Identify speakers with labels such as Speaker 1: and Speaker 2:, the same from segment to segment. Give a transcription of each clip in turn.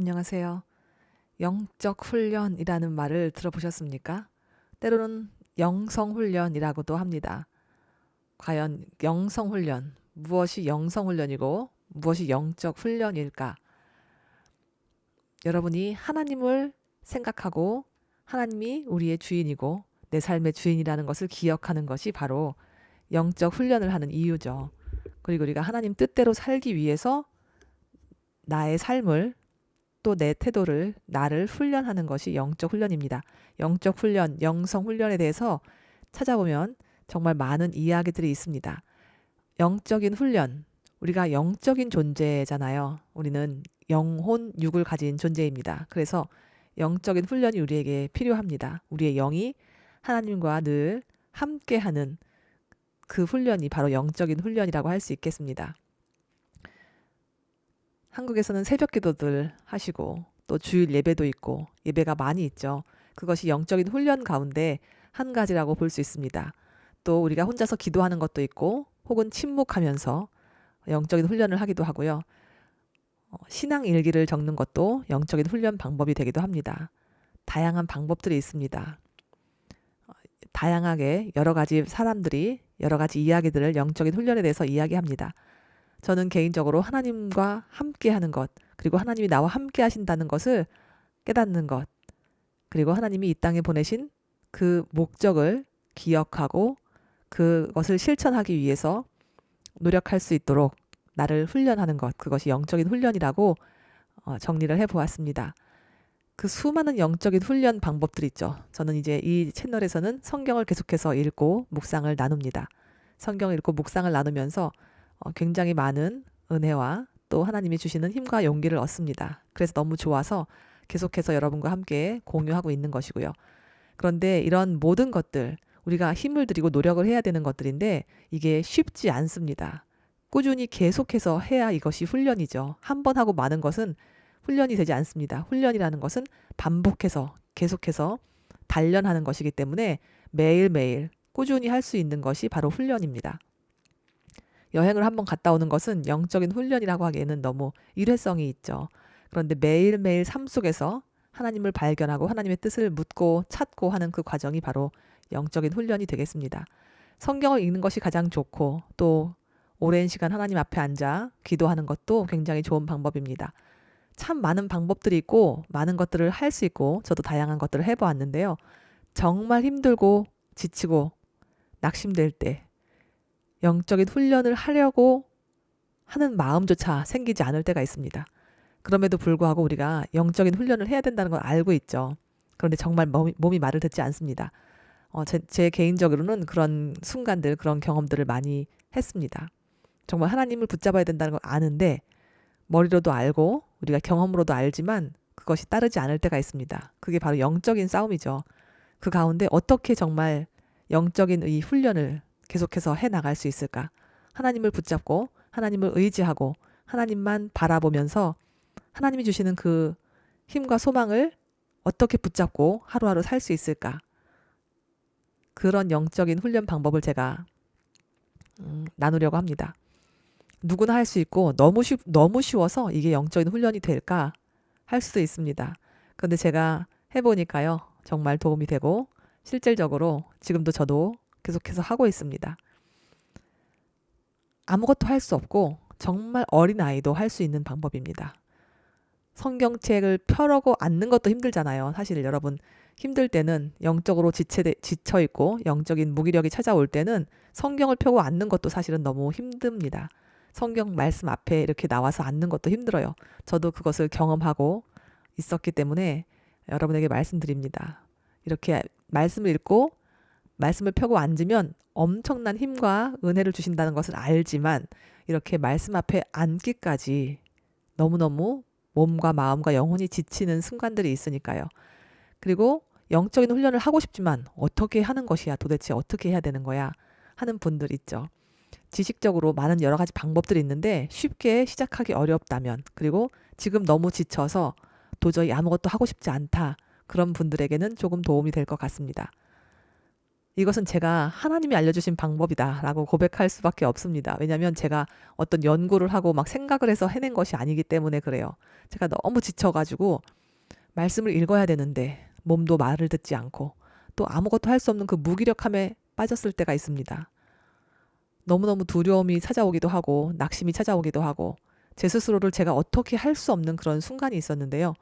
Speaker 1: 안녕하세요. 영적 훈련이라는 말을 들어보셨습니까? 때로는 영성 훈련이라고도 합니다. 과연 영성 훈련, 무엇이 영성 훈련이고 무엇이 영적 훈련일까? 여러분이 하나님을 생각하고 하나님이 우리의 주인이고 내 삶의 주인이라는 것을 기억하는 것이 바로 영적 훈련을 하는 이유죠. 그리고 우리가 하나님 뜻대로 살기 위해서 나의 삶을 또 내 태도를 나를 훈련하는 것이 영적 훈련입니다. 영적 훈련, 영성 훈련에 대해서 찾아보면 정말 많은 이야기들이 있습니다. 영적인 훈련, 우리가 영적인 존재잖아요. 우리는 영혼, 육을 가진 존재입니다. 그래서 영적인 훈련이 우리에게 필요합니다. 우리의 영이 하나님과 늘 함께하는 그 훈련이 바로 영적인 훈련이라고 할 수 있겠습니다. 한국에서는 새벽 기도들 하시고 또 주일 예배도 있고 예배가 많이 있죠. 그것이 영적인 훈련 가운데 한 가지라고 볼 수 있습니다. 또 우리가 혼자서 기도하는 것도 있고 혹은 침묵하면서 영적인 훈련을 하기도 하고요. 어, 신앙 일기를 적는 것도 영적인 훈련 방법이 되기도 합니다. 다양한 방법들이 있습니다. 어, 다양하게 여러 가지 사람들이 여러 가지 이야기들을 영적인 훈련에 대해서 이야기합니다. 저는 개인적으로 하나님과 함께 하는 것, 그리고 하나님이 나와 함께 하신다는 것을 깨닫는 것, 그리고 하나님이 이 땅에 보내신 그 목적을 기억하고 그것을 실천하기 위해서 노력할 수 있도록 나를 훈련하는 것, 그것이 영적인 훈련이라고 어, 정리를 해 보았습니다. 그 수많은 영적인 훈련 방법들이 있죠. 저는 이제 이 채널에서는 성경을 계속해서 읽고 묵상을 나눕니다. 성경을 읽고 묵상을 나누면서 어, 굉장히 많은 은혜와 또 하나님이 주시는 힘과 용기를 얻습니다. 그래서 너무 좋아서 계속해서 여러분과 함께 공유하고 있는 것이고요. 그런데 이런 모든 것들, 우리가 힘을 들이고 노력을 해야 되는 것들인데 이게 쉽지 않습니다. 꾸준히 계속해서 해야 이것이 훈련이죠. 한 번 하고 많은 것은 훈련이 되지 않습니다. 훈련이라는 것은 반복해서 계속해서 단련하는 것이기 때문에 매일매일 꾸준히 할 수 있는 것이 바로 훈련입니다. 여행을 한번 갔다 오는 것은 영적인 훈련이라고 하기에는 너무 일회성이 있죠. 그런데 매일매일 삶 속에서 하나님을 발견하고 하나님의 뜻을 묻고 찾고 하는 그 과정이 바로 영적인 훈련이 되겠습니다. 성경을 읽는 것이 가장 좋고 또 오랜 시간 하나님 앞에 앉아 기도하는 것도 굉장히 좋은 방법입니다. 참 많은 방법들이 있고 많은 것들을 할 수 있고 저도 다양한 것들을 해보았는데요. 정말 힘들고 지치고 낙심될 때 영적인 훈련을 하려고 하는 마음조차 생기지 않을 때가 있습니다. 그럼에도 불구하고 우리가 영적인 훈련을 해야 된다는 걸 알고 있죠. 그런데 정말 몸이, 몸이 말을 듣지 않습니다. 어, 제, 제 개인적으로는 그런 순간들, 그런 경험들을 많이 했습니다. 정말 하나님을 붙잡아야 된다는 걸 아는데 머리로도 알고 우리가 경험으로도 알지만 그것이 따르지 않을 때가 있습니다. 그게 바로 영적인 싸움이죠. 그 가운데 어떻게 정말 영적인 이 훈련을 계속해서 해 나갈 수 있을까? 하나님을 붙잡고 하나님을 의지하고 하나님만 바라보면서 하나님이 주시는 그 힘과 소망을 어떻게 붙잡고 하루하루 살 수 있을까? 그런 영적인 훈련 방법을 제가 음, 나누려고 합니다. 누구나 할 수 있고 너무 쉬 너무 쉬워서 이게 영적인 훈련이 될까 할 수도 있습니다. 그런데 제가 해보니까요 정말 도움이 되고 실질적으로 지금도 저도 계속해서 하고 있습니다. 아무것도 할 수 없고 정말 어린 아이도 할 수 있는 방법입니다. 성경책을 펴려고 앉는 것도 힘들잖아요. 사실 여러분 힘들 때는 영적으로 지체, 지쳐 있고 영적인 무기력이 찾아올 때는 성경을 펴고 앉는 것도 사실은 너무 힘듭니다. 성경 말씀 앞에 이렇게 나와서 앉는 것도 힘들어요. 저도 그것을 경험하고 있었기 때문에 여러분에게 말씀드립니다. 이렇게 말씀을 읽고 말씀을 펴고 앉으면 엄청난 힘과 은혜를 주신다는 것을 알지만 이렇게 말씀 앞에 앉기까지 너무너무 몸과 마음과 영혼이 지치는 순간들이 있으니까요. 그리고 영적인 훈련을 하고 싶지만 어떻게 하는 것이야? 도대체 어떻게 해야 되는 거야? 하는 분들 있죠. 지식적으로 많은 여러 가지 방법들이 있는데 쉽게 시작하기 어렵다면 그리고 지금 너무 지쳐서 도저히 아무것도 하고 싶지 않다. 그런 분들에게는 조금 도움이 될 것 같습니다. 이것은 제가 하나님이 알려주신 방법이다라고 고백할 수밖에 없습니다. 왜냐하면 제가 어떤 연구를 하고 막 생각을 해서 해낸 것이 아니기 때문에 그래요. 제가 너무 지쳐가지고 말씀을 읽어야 되는데 몸도 말을 듣지 않고 또 아무것도 할 수 없는 그 무기력함에 빠졌을 때가 있습니다. 너무너무 두려움이 찾아오기도 하고 낙심이 찾아오기도 하고 제 스스로를 제가 어떻게 할 수 없는 그런 순간이 있었는데요.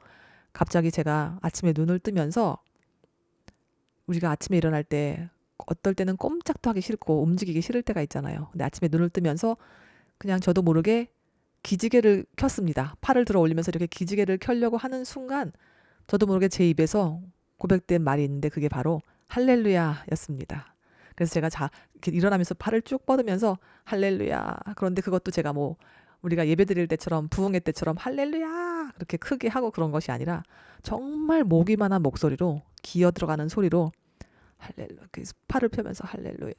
Speaker 1: 갑자기 제가 아침에 눈을 뜨면서 우리가 아침에 일어날 때 어떨 때는 꼼짝도 하기 싫고 움직이기 싫을 때가 있잖아요. 근데 아침에 눈을 뜨면서 그냥 저도 모르게 기지개를 켰습니다. 팔을 들어 올리면서 이렇게 기지개를 켜려고 하는 순간 저도 모르게 제 입에서 고백된 말이 있는데 그게 바로 할렐루야였습니다. 그래서 제가 자 일어나면서 팔을 쭉 뻗으면서 할렐루야. 그런데 그것도 제가 뭐 우리가 예배 드릴 때처럼 부흥회 때처럼 할렐루야 그렇게 크게 하고 그런 것이 아니라 정말 목이만한 목소리로 기어 들어가는 소리로 할렐루야 그 팔을 펴면서 할렐루야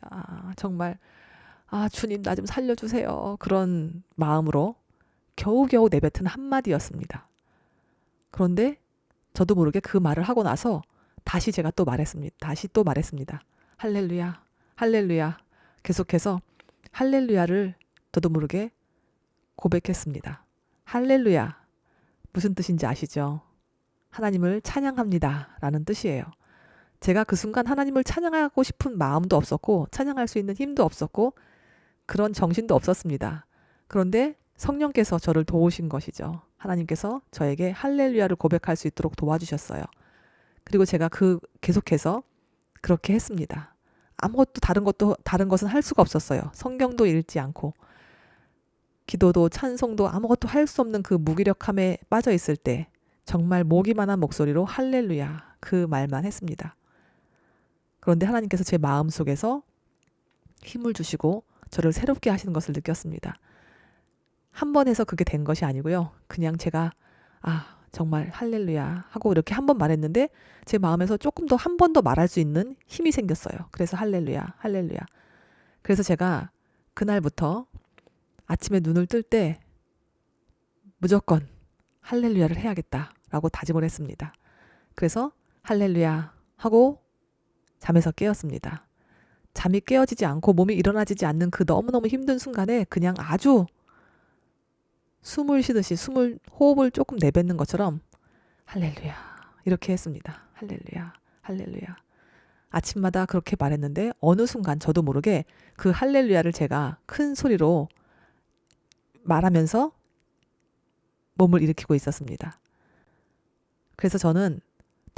Speaker 1: 정말 아 주님 나 좀 살려주세요 그런 마음으로 겨우겨우 내뱉은 한마디였습니다. 그런데 저도 모르게 그 말을 하고 나서 다시 제가 또 말했습니다. 다시 또 말했습니다. 할렐루야 할렐루야 계속해서 할렐루야를 저도 모르게 고백했습니다. 할렐루야 무슨 뜻인지 아시죠? 하나님을 찬양합니다. 라는 뜻이에요. 제가 그 순간 하나님을 찬양하고 싶은 마음도 없었고, 찬양할 수 있는 힘도 없었고, 그런 정신도 없었습니다. 그런데 성령께서 저를 도우신 것이죠. 하나님께서 저에게 할렐루야를 고백할 수 있도록 도와주셨어요. 그리고 제가 그 계속해서 그렇게 했습니다. 아무것도 다른 것도 다른 것은 할 수가 없었어요. 성경도 읽지 않고 기도도 찬송도 아무것도 할 수 없는 그 무기력함에 빠져 있을 때 정말 모기만한 목소리로 할렐루야 그 말만 했습니다. 그런데 하나님께서 제 마음 속에서 힘을 주시고 저를 새롭게 하시는 것을 느꼈습니다. 한 번 해서 그게 된 것이 아니고요. 그냥 제가 아 정말 할렐루야 하고 이렇게 한 번 말했는데 제 마음에서 조금 더 한 번 더 말할 수 있는 힘이 생겼어요. 그래서 할렐루야 할렐루야. 그래서 제가 그날부터 아침에 눈을 뜰 때 무조건 할렐루야를 해야겠다라고 다짐을 했습니다. 그래서 할렐루야 하고 잠에서 깨었습니다. 잠이 깨어지지 않고 몸이 일어나지지 않는 그 너무너무 힘든 순간에 그냥 아주 숨을 쉬듯이 숨을 호흡을 조금 내뱉는 것처럼 할렐루야 이렇게 했습니다. 할렐루야 할렐루야 아침마다 그렇게 말했는데 어느 순간 저도 모르게 그 할렐루야를 제가 큰 소리로 말하면서 몸을 일으키고 있었습니다. 그래서 저는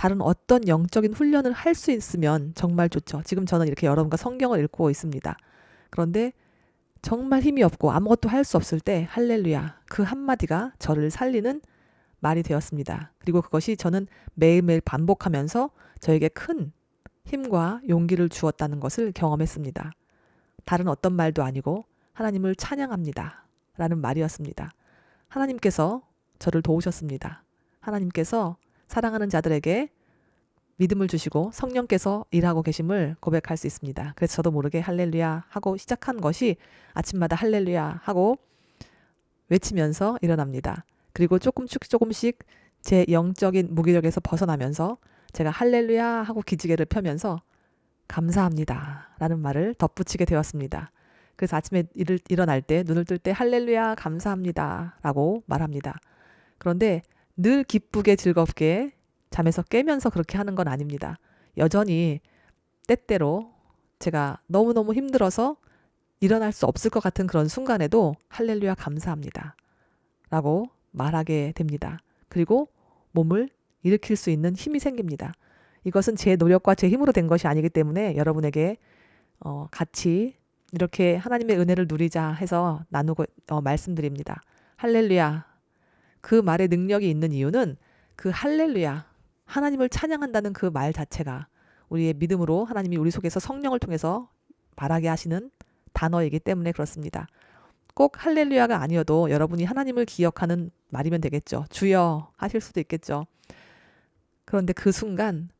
Speaker 1: 다른 어떤 영적인 훈련을 할 수 있으면 정말 좋죠. 지금 저는 이렇게 여러분과 성경을 읽고 있습니다. 그런데 정말 힘이 없고 아무것도 할 수 없을 때 할렐루야 그 한마디가 저를 살리는 말이 되었습니다. 그리고 그것이 저는 매일매일 반복하면서 저에게 큰 힘과 용기를 주었다는 것을 경험했습니다. 다른 어떤 말도 아니고 하나님을 찬양합니다. 라는 말이었습니다. 하나님께서 저를 도우셨습니다. 하나님께서 사랑하는 자들에게 믿음을 주시고 성령께서 일하고 계심을 고백할 수 있습니다. 그래서 저도 모르게 할렐루야 하고 시작한 것이 아침마다 할렐루야 하고 외치면서 일어납니다. 그리고 조금씩 조금씩 제 영적인 무기력에서 벗어나면서 제가 할렐루야 하고 기지개를 펴면서 감사합니다 라는 말을 덧붙이게 되었습니다. 그래서 아침에 일, 일어날 때 눈을 뜰 때 할렐루야 감사합니다 라고 말합니다. 그런데 늘 기쁘게 즐겁게 잠에서 깨면서 그렇게 하는 건 아닙니다. 여전히 때때로 제가 너무너무 힘들어서 일어날 수 없을 것 같은 그런 순간에도 할렐루야 감사합니다. 라고 말하게 됩니다. 그리고 몸을 일으킬 수 있는 힘이 생깁니다. 이것은 제 노력과 제 힘으로 된 것이 아니기 때문에 여러분에게 어, 같이 이렇게 하나님의 은혜를 누리자 해서 나누고 어, 말씀드립니다. 할렐루야. 그 말에 능력이 있는 이유는 그 할렐루야. 하나님을 찬양한다는 그 말 자체가 우리의 믿음으로 하나님이 우리 속에서 성령을 통해서 말하게 하시는 단어이기 때문에 그렇습니다. 꼭 할렐루야가 아니어도 여러분이 하나님을 기억하는 말이면 되겠죠. 주여 하실 수도 있겠죠. 그런데 그 순간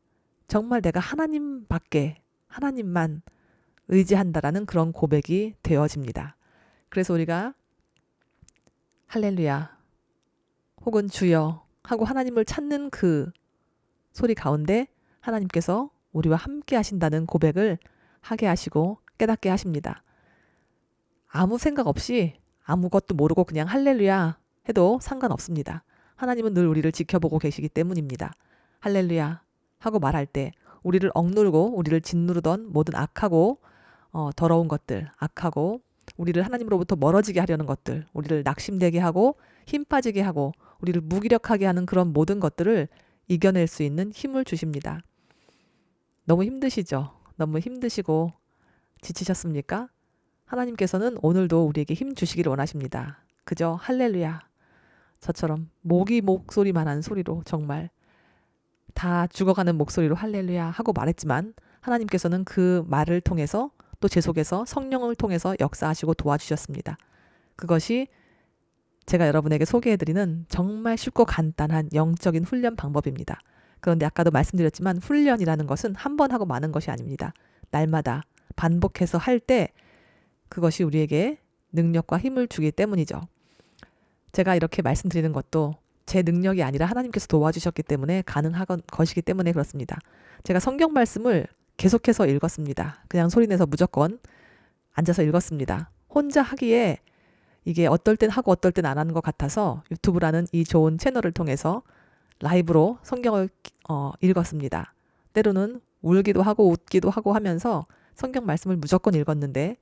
Speaker 1: 정말 내가 하나님밖에 하나님만 의지한다라는 그런 고백이 되어집니다. 그래서 우리가 할렐루야 혹은 주여 하고 하나님을 찾는 그 소리 가운데 하나님께서 우리와 함께 하신다는 고백을 하게 하시고 깨닫게 하십니다. 아무 생각 없이 아무것도 모르고 그냥 할렐루야 해도 상관없습니다. 하나님은 늘 우리를 지켜보고 계시기 때문입니다. 할렐루야 하고 말할 때 우리를 억누르고 우리를 짓누르던 모든 악하고 어, 더러운 것들, 악하고 우리를 하나님으로부터 멀어지게 하려는 것들, 우리를 낙심되게 하고 힘 빠지게 하고 우리를 무기력하게 하는 그런 모든 것들을 이겨낼 수 있는 힘을 주십니다. 너무 힘드시죠? 너무 힘드시고 지치셨습니까? 하나님께서는 오늘도 우리에게 힘 주시기를 원하십니다. 그저 할렐루야. 저처럼 목이 목소리만한 소리로 정말 다 죽어가는 목소리로 할렐루야 하고 말했지만 하나님께서는 그 말을 통해서 또 제 속에서 성령을 통해서 역사하시고 도와주셨습니다. 그것이 제가 여러분에게 소개해드리는 정말 쉽고 간단한 영적인 훈련 방법입니다. 그런데 아까도 말씀드렸지만 훈련이라는 것은 한 번 하고 마는 것이 아닙니다. 날마다 반복해서 할 때 그것이 우리에게 능력과 힘을 주기 때문이죠. 제가 이렇게 말씀드리는 것도 제 능력이 아니라 하나님께서 도와주셨기 때문에 가능한 것이기 때문에 그렇습니다. 제가 성경 말씀을 계속해서 읽었습니다. 그냥 소리내서 무조건 앉아서 읽었습니다. 혼자 하기에 이게 어떨 땐 하고 어떨 땐 안 하는 것 같아서 유튜브라는 이 좋은 채널을 통해서 라이브로 성경을 어, 읽었습니다. 때로는 울기도 하고 웃기도 하고 하면서 성경 말씀을 무조건 읽었는데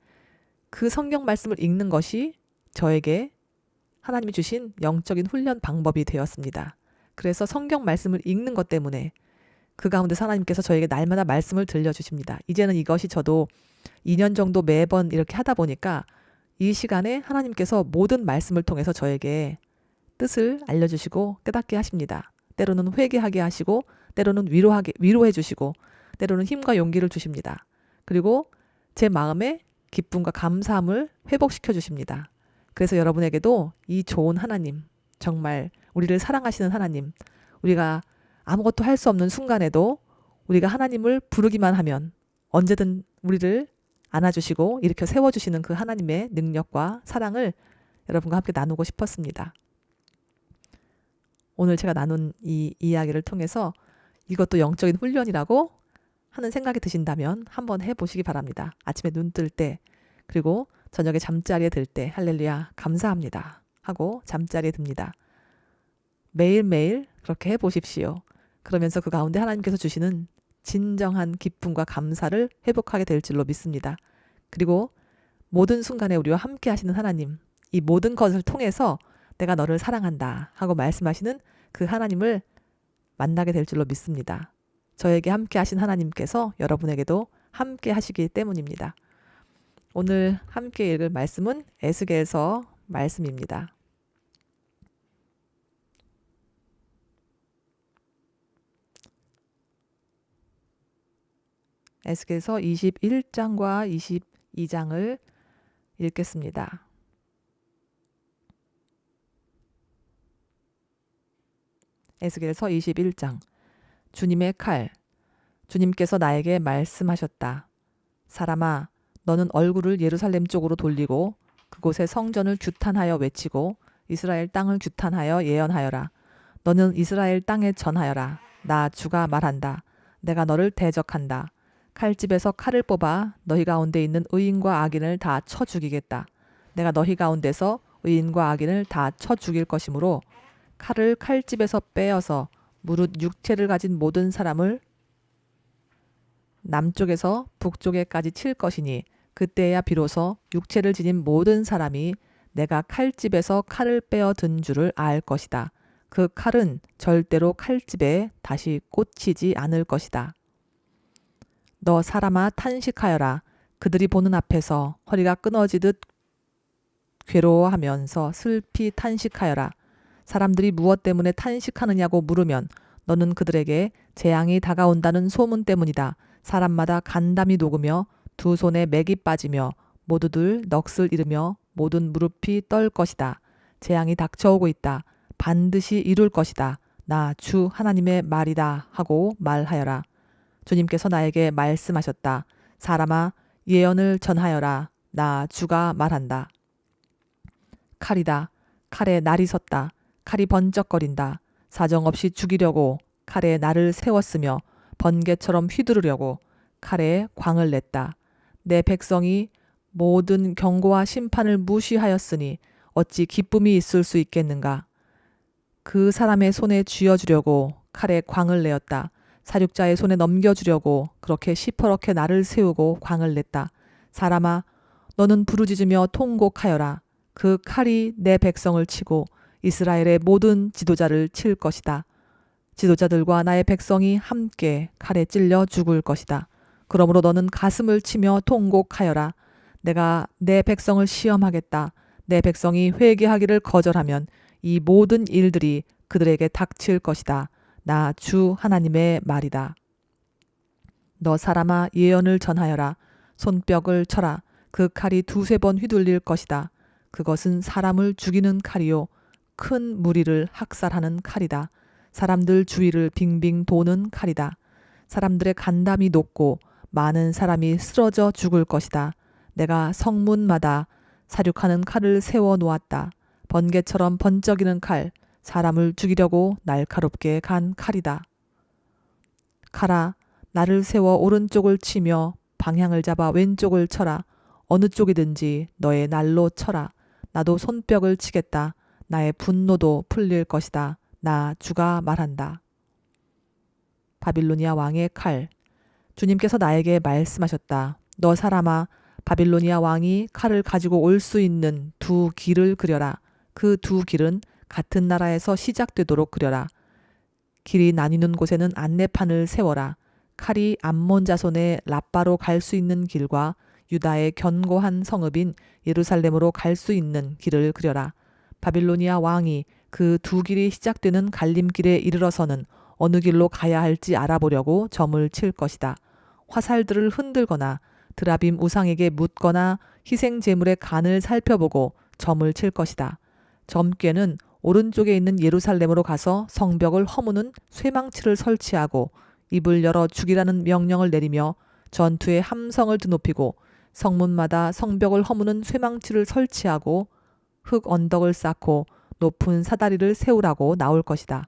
Speaker 1: 그 성경 말씀을 읽는 것이 저에게 하나님이 주신 영적인 훈련 방법이 되었습니다. 그래서 성경 말씀을 읽는 것 때문에 그 가운데 하나님께서 저에게 날마다 말씀을 들려주십니다. 이제는 이것이 저도 2년 정도 매번 이렇게 하다 보니까 이 시간에 하나님께서 모든 말씀을 통해서 저에게 뜻을 알려주시고 깨닫게 하십니다. 때로는 회개하게 하시고, 때로는 위로하게, 위로해 주시고, 때로는 힘과 용기를 주십니다. 그리고 제 마음에 기쁨과 감사함을 회복시켜 주십니다. 그래서 여러분에게도 이 좋은 하나님, 정말 우리를 사랑하시는 하나님, 우리가 아무것도 할 수 없는 순간에도 우리가 하나님을 부르기만 하면 언제든 우리를 안아주시고 일으켜 세워주시는 그 하나님의 능력과 사랑을 여러분과 함께 나누고 싶었습니다. 오늘 제가 나눈 이 이야기를 통해서 이것도 영적인 훈련이라고 하는 생각이 드신다면 한번 해보시기 바랍니다. 아침에 눈 뜰 때, 그리고 저녁에 잠자리에 들 때, 할렐루야, 감사합니다. 하고 잠자리에 듭니다. 매일매일 그렇게 해보십시오. 그러면서 그 가운데 하나님께서 주시는 진정한 기쁨과 감사를 회복하게 될 줄로 믿습니다. 그리고 모든 순간에 우리와 함께 하시는 하나님, 이 모든 것을 통해서 내가 너를 사랑한다 하고 말씀하시는 그 하나님을 만나게 될 줄로 믿습니다. 저에게 함께 하신 하나님께서 여러분에게도 함께 하시기 때문입니다. 오늘 함께 읽을 말씀은 에스겔서 말씀입니다. 에스겔서 21장과 22장을 읽겠습니다. 에스겔서 21장 주님의 칼 주님께서 나에게 말씀하셨다. 사람아 너는 얼굴을 예루살렘 쪽으로 돌리고 그곳의 성전을 규탄하여 외치고 이스라엘 땅을 규탄하여 예언하여라. 너는 이스라엘 땅에 전하여라. 나 주가 말한다. 내가 너를 대적한다. 칼집에서 칼을 뽑아 너희 가운데 있는 의인과 악인을 다 쳐 죽이겠다. 내가 너희 가운데서 의인과 악인을 다 쳐 죽일 것이므로 칼을 칼집에서 빼어서 무릇 육체를 가진 모든 사람을 남쪽에서 북쪽에까지 칠 것이니 그때야 비로소 육체를 지닌 모든 사람이 내가 칼집에서 칼을 빼어 든 줄을 알 것이다. 그 칼은 절대로 칼집에 다시 꽂히지 않을 것이다. 너 사람아 탄식하여라. 그들이 보는 앞에서 허리가 끊어지듯 괴로워하면서 슬피 탄식하여라. 사람들이 무엇 때문에 탄식하느냐고 물으면 너는 그들에게 재앙이 다가온다는 소문 때문이다. 사람마다 간담이 녹으며 두 손에 맥이 빠지며 모두들 넋을 잃으며 모든 무릎이 떨 것이다. 재앙이 닥쳐오고 있다. 반드시 이룰 것이다. 나 주 하나님의 말이다 하고 말하여라. 주님께서 나에게 말씀하셨다. 사람아 예언을 전하여라. 나 주가 말한다. 칼이다. 칼에 날이 섰다. 칼이 번쩍거린다. 사정없이 죽이려고 칼에 날을 세웠으며 번개처럼 휘두르려고 칼에 광을 냈다. 내 백성이 모든 경고와 심판을 무시하였으니 어찌 기쁨이 있을 수 있겠는가? 그 사람의 손에 쥐어주려고 칼에 광을 내었다. 사륙자의 손에 넘겨주려고 그렇게 시퍼렇게 나를 세우고 광을 냈다. 사람아, 너는 부르짖으며 통곡하여라. 그 칼이 내 백성을 치고 이스라엘의 모든 지도자를 칠 것이다. 지도자들과 나의 백성이 함께 칼에 찔려 죽을 것이다. 그러므로 너는 가슴을 치며 통곡하여라. 내가 내 백성을 시험하겠다. 내 백성이 회개하기를 거절하면 이 모든 일들이 그들에게 닥칠 것이다. 나 주 하나님의 말이다. 너 사람아 예언을 전하여라. 손뼉을 쳐라. 그 칼이 두세 번 휘둘릴 것이다. 그것은 사람을 죽이는 칼이요. 큰 무리를 학살하는 칼이다. 사람들 주위를 빙빙 도는 칼이다. 사람들의 간담이 높고 많은 사람이 쓰러져 죽을 것이다. 내가 성문마다 사륙하는 칼을 세워 놓았다. 번개처럼 번쩍이는 칼, 사람을 죽이려고 날카롭게 간 칼이다. 칼아, 나를 세워 오른쪽을 치며 방향을 잡아 왼쪽을 쳐라. 어느 쪽이든지 너의 날로 쳐라. 나도 손뼉을 치겠다. 나의 분노도 풀릴 것이다. 나 주가 말한다. 바빌로니아 왕의 칼. 주님께서 나에게 말씀하셨다. 너 사람아, 바빌로니아 왕이 칼을 가지고 올 수 있는 두 길을 그려라. 그 두 길은 같은 나라에서 시작되도록 그려라. 길이 나뉘는 곳에는 안내판을 세워라. 칼이 암몬 자손의 라빠로 갈 수 있는 길과 유다의 견고한 성읍인 예루살렘으로 갈 수 있는 길을 그려라. 바빌로니아 왕이 그 두 길이 시작되는 갈림길에 이르러서는 어느 길로 가야 할지 알아보려고 점을 칠 것이다. 화살들을 흔들거나 드라빔 우상에게 묻거나 희생 제물의 간을 살펴보고 점을 칠 것이다. 점괘는 오른쪽에 있는 예루살렘으로 가서 성벽을 허무는 쇠망치를 설치하고 입을 열어 죽이라는 명령을 내리며 전투에 함성을 드높이고 성문마다 성벽을 허무는 쇠망치를 설치하고 흙 언덕을 쌓고 높은 사다리를 세우라고 나올 것이다.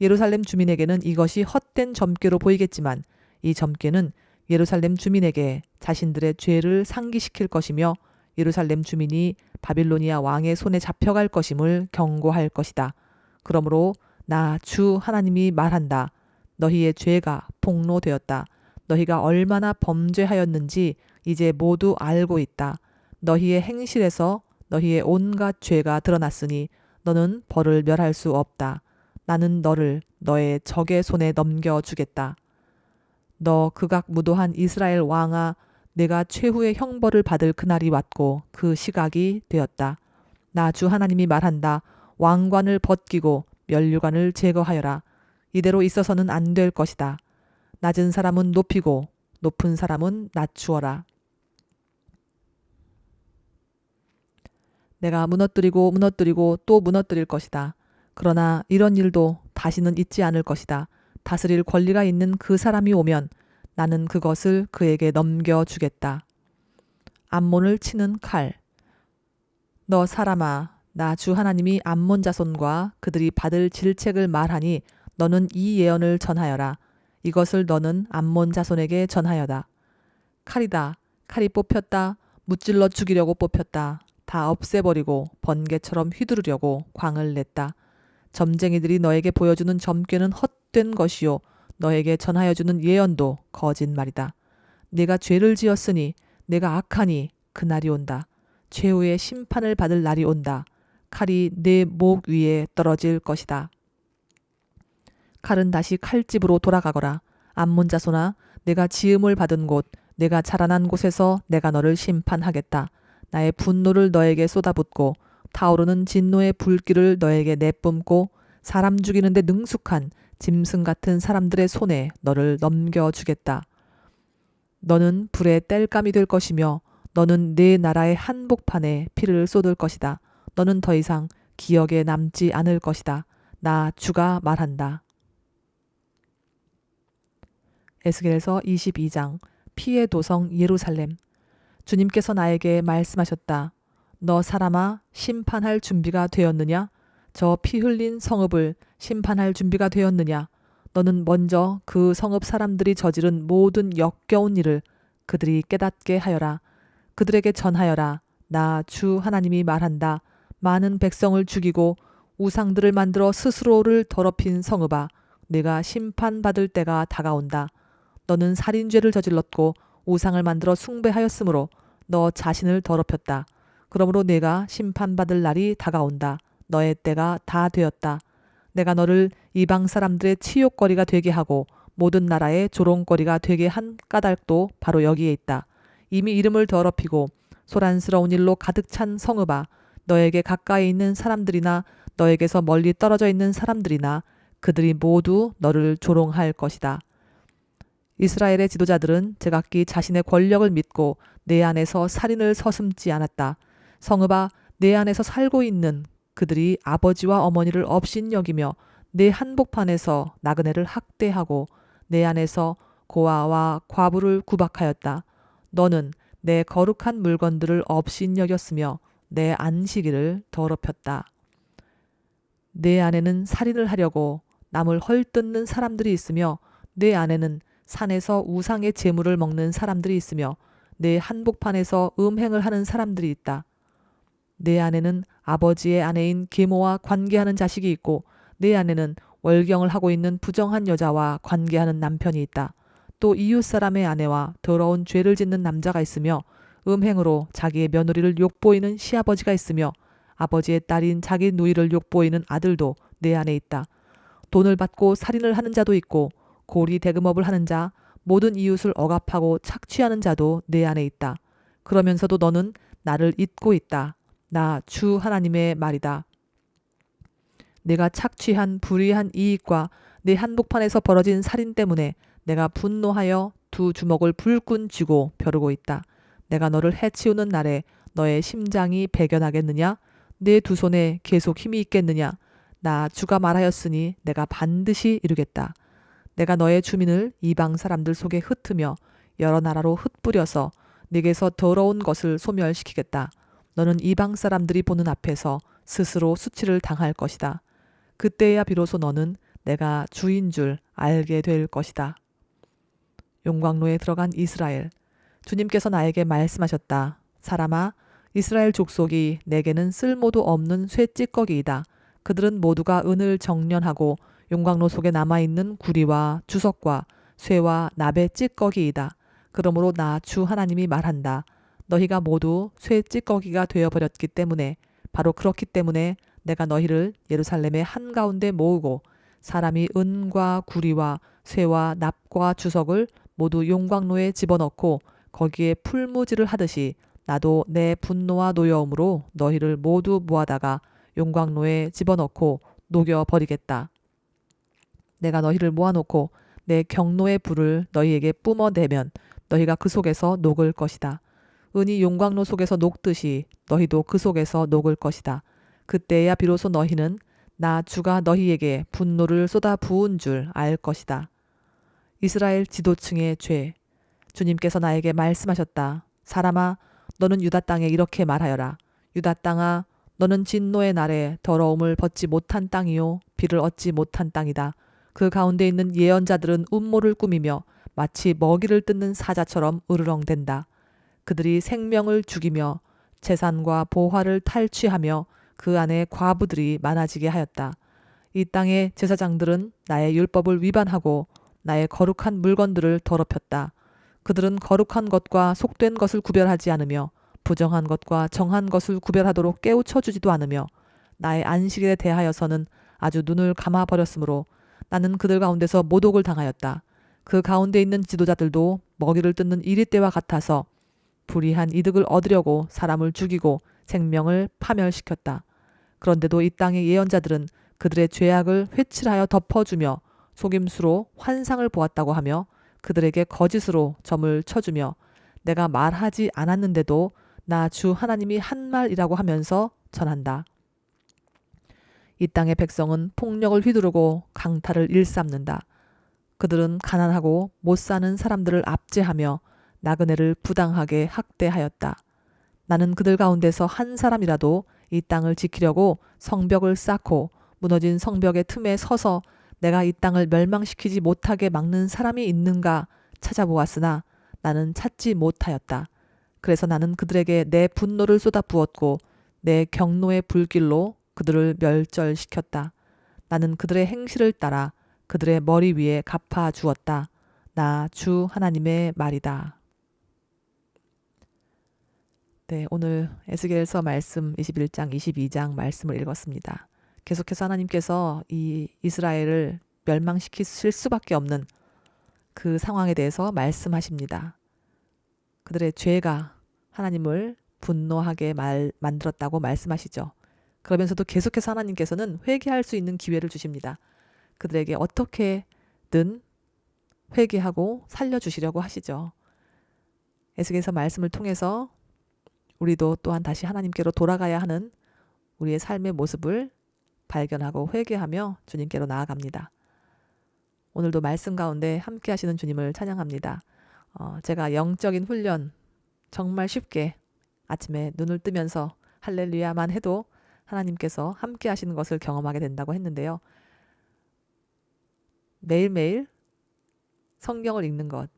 Speaker 1: 예루살렘 주민에게는 이것이 헛된 점괘로 보이겠지만 이 점괘는 예루살렘 주민에게 자신들의 죄를 상기시킬 것이며 예루살렘 주민이 바빌로니아 왕의 손에 잡혀갈 것임을 경고할 것이다. 그러므로 나 주 하나님이 말한다. 너희의 죄가 폭로되었다. 너희가 얼마나 범죄하였는지 이제 모두 알고 있다. 너희의 행실에서 너희의 온갖 죄가 드러났으니 너는 벌을 멸할 수 없다. 나는 너를 너의 적의 손에 넘겨주겠다. 너 극악 무도한 이스라엘 왕아 내가 최후의 형벌을 받을 그날이 왔고 그 시각이 되었다. 나 주 하나님이 말한다. 왕관을 벗기고 면류관을 제거하여라. 이대로 있어서는 안 될 것이다. 낮은 사람은 높이고 높은 사람은 낮추어라. 내가 무너뜨리고 무너뜨리고 또 무너뜨릴 것이다. 그러나 이런 일도 다시는 있지 않을 것이다. 다스릴 권리가 있는 그 사람이 오면 나는 그것을 그에게 넘겨주겠다. 암몬을 치는 칼. 너 사람아, 나 주 하나님이 암몬 자손과 그들이 받을 질책을 말하니 너는 이 예언을 전하여라. 이것을 너는 암몬 자손에게 전하여다. 칼이다. 칼이 뽑혔다. 무찔러 죽이려고 뽑혔다. 다 없애버리고 번개처럼 휘두르려고 광을 냈다. 점쟁이들이 너에게 보여주는 점괘는 헛된 것이요. 너에게 전하여 주는 예언도 거짓말이다. 내가 죄를 지었으니 내가 악하니 그날이 온다. 최후의 심판을 받을 날이 온다. 칼이 내 목 위에 떨어질 것이다. 칼은 다시 칼집으로 돌아가거라. 암몬 자손아, 내가 지음을 받은 곳, 내가 자라난 곳에서 내가 너를 심판하겠다. 나의 분노를 너에게 쏟아붓고 타오르는 진노의 불길을 너에게 내뿜고 사람 죽이는데 능숙한 짐승 같은 사람들의 손에 너를 넘겨주겠다. 너는 불의 땔감이 될 것이며 너는 내 나라의 한복판에 피를 쏟을 것이다. 너는 더 이상 기억에 남지 않을 것이다. 나 주가 말한다. 에스겔서 22장 피의 도성 예루살렘 주님께서 나에게 말씀하셨다. 너 사람아 심판할 준비가 되었느냐? 저 피 흘린 성읍을 심판할 준비가 되었느냐? 너는 먼저 그 성읍 사람들이 저지른 모든 역겨운 일을 그들이 깨닫게 하여라. 그들에게 전하여라. 나 주 하나님이 말한다. 많은 백성을 죽이고 우상들을 만들어 스스로를 더럽힌 성읍아, 내가 심판받을 때가 다가온다. 너는 살인죄를 저질렀고 우상을 만들어 숭배하였으므로 너 자신을 더럽혔다. 그러므로 내가 심판받을 날이 다가온다. 너의 때가 다 되었다. 내가 너를 이방 사람들의 치욕거리가 되게 하고 모든 나라의 조롱거리가 되게 한 까닭도 바로 여기에 있다. 이미 이름을 더럽히고 소란스러운 일로 가득 찬 성읍아, 너에게 가까이 있는 사람들이나 너에게서 멀리 떨어져 있는 사람들이나 그들이 모두 너를 조롱할 것이다. 이스라엘의 지도자들은 제각기 자신의 권력을 믿고 내 안에서 살인을 서슴지 않았다. 성읍아, 내 안에서 살고 있는 그들이 아버지와 어머니를 업신 여기며 내 한복판에서 나그네를 학대하고 내 안에서 고아와 과부를 구박하였다. 너는 내 거룩한 물건들을 업신 여겼으며 내 안식일을 더럽혔다. 내 안에는 살인을 하려고 남을 헐뜯는 사람들이 있으며 내 안에는 산에서 우상의 재물을 먹는 사람들이 있으며 내 한복판에서 음행을 하는 사람들이 있다. 내 안에는 아버지의 아내인 계모와 관계하는 자식이 있고 내 안에는 월경을 하고 있는 부정한 여자와 관계하는 남편이 있다. 또 이웃 사람의 아내와 더러운 죄를 짓는 남자가 있으며 음행으로 자기의 며느리를 욕보이는 시아버지가 있으며 아버지의 딸인 자기 누이를 욕보이는 아들도 내 안에 있다. 돈을 받고 살인을 하는 자도 있고 고리 대금업을 하는 자, 모든 이웃을 억압하고 착취하는 자도 내 안에 있다. 그러면서도 너는 나를 잊고 있다. 나 주 하나님의 말이다. 내가 착취한 불의한 이익과 내 한복판에서 벌어진 살인 때문에 내가 분노하여 두 주먹을 불끈 쥐고 벼르고 있다. 내가 너를 해치우는 날에 너의 심장이 배견하겠느냐? 내 두 손에 계속 힘이 있겠느냐? 나 주가 말하였으니 내가 반드시 이루겠다. 내가 너의 주민을 이방 사람들 속에 흩으며 여러 나라로 흩뿌려서 네게서 더러운 것을 소멸시키겠다. 너는 이방 사람들이 보는 앞에서 스스로 수치를 당할 것이다. 그때야 비로소 너는 내가 주인 줄 알게 될 것이다. 용광로에 들어간 이스라엘. 주님께서 나에게 말씀하셨다. 사람아, 이스라엘 족속이 내게는 쓸모도 없는 쇠찌꺼기이다. 그들은 모두가 은을 정련하고 용광로 속에 남아있는 구리와 주석과 쇠와 납의 찌꺼기이다. 그러므로 나 주 하나님이 말한다. 너희가 모두 쇠 찌꺼기가 되어버렸기 때문에 바로 그렇기 때문에 내가 너희를 예루살렘의 한가운데 모으고 사람이 은과 구리와 쇠와 납과 주석을 모두 용광로에 집어넣고 거기에 풀무지를 하듯이 나도 내 분노와 노여움으로 너희를 모두 모아다가 용광로에 집어넣고 녹여 버리겠다. 내가 너희를 모아놓고 내 경로의 불을 너희에게 뿜어내면 너희가 그 속에서 녹을 것이다. 은이 용광로 속에서 녹듯이 너희도 그 속에서 녹을 것이다. 그때야 비로소 너희는 나 주가 너희에게 분노를 쏟아 부은 줄 알 것이다. 이스라엘 지도층의 죄. 주님께서 나에게 말씀하셨다. 사람아, 너는 유다 땅에 이렇게 말하여라. 유다 땅아, 너는 진노의 날에 더러움을 벗지 못한 땅이요. 비를 얻지 못한 땅이다. 그 가운데 있는 예언자들은 음모를 꾸미며 마치 먹이를 뜯는 사자처럼 으르렁댄다. 그들이 생명을 죽이며 재산과 보화를 탈취하며 그 안에 과부들이 많아지게 하였다. 이 땅의 제사장들은 나의 율법을 위반하고 나의 거룩한 물건들을 더럽혔다. 그들은 거룩한 것과 속된 것을 구별하지 않으며 부정한 것과 정한 것을 구별하도록 깨우쳐 주지도 않으며 나의 안식일에 대하여서는 아주 눈을 감아 버렸으므로 나는 그들 가운데서 모독을 당하였다. 그 가운데 있는 지도자들도 먹이를 뜯는 이리 때와 같아서 불의한 이득을 얻으려고 사람을 죽이고 생명을 파멸시켰다. 그런데도 이 땅의 예언자들은 그들의 죄악을 회칠하여 덮어주며 속임수로 환상을 보았다고 하며 그들에게 거짓으로 점을 쳐주며 내가 말하지 않았는데도 나 주 하나님이 한 말이라고 하면서 전한다. 이 땅의 백성은 폭력을 휘두르고 강탈을 일삼는다. 그들은 가난하고 못 사는 사람들을 압제하며 나그네를 부당하게 학대하였다. 나는 그들 가운데서 한 사람이라도 이 땅을 지키려고 성벽을 쌓고 무너진 성벽의 틈에 서서 내가 이 땅을 멸망시키지 못하게 막는 사람이 있는가 찾아보았으나 나는 찾지 못하였다. 그래서 나는 그들에게 내 분노를 쏟아 부었고 내 경노의 불길로 그들을 멸절시켰다. 나는 그들의 행실을 따라 그들의 머리 위에 갚아 주었다. 나 주 하나님의 말이다. 네, 오늘 에스겔서 말씀 21장, 22장 말씀을 읽었습니다. 계속해서 하나님께서 이 이스라엘을 멸망시키실 수밖에 없는 그 상황에 대해서 말씀하십니다. 그들의 죄가 하나님을 분노하게 말, 만들었다고 말씀하시죠. 그러면서도 계속해서 하나님께서는 회개할 수 있는 기회를 주십니다. 그들에게 어떻게든 회개하고 살려주시려고 하시죠. 에스겔서 말씀을 통해서 우리도 또한 다시 하나님께로 돌아가야 하는 우리의 삶의 모습을 발견하고 회개하며 주님께로 나아갑니다. 오늘도 말씀 가운데 함께 하시는 주님을 찬양합니다. 어, 제가 영적인 훈련 정말 쉽게 아침에 눈을 뜨면서 할렐루야만 해도 하나님께서 함께 하시는 것을 경험하게 된다고 했는데요. 매일매일 성경을 읽는 것,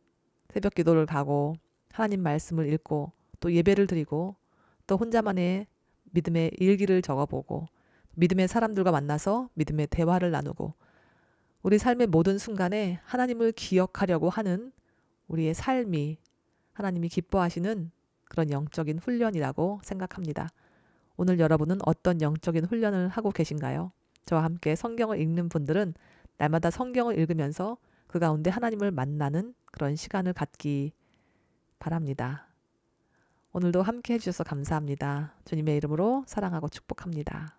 Speaker 1: 새벽 기도를 가고 하나님 말씀을 읽고 또 예배를 드리고 또 혼자만의 믿음의 일기를 적어보고 믿음의 사람들과 만나서 믿음의 대화를 나누고 우리 삶의 모든 순간에 하나님을 기억하려고 하는 우리의 삶이 하나님이 기뻐하시는 그런 영적인 훈련이라고 생각합니다. 오늘 여러분은 어떤 영적인 훈련을 하고 계신가요? 저와 함께 성경을 읽는 분들은 날마다 성경을 읽으면서 그 가운데 하나님을 만나는 그런 시간을 갖기 바랍니다. 오늘도 함께 해주셔서 감사합니다. 주님의 이름으로 사랑하고 축복합니다.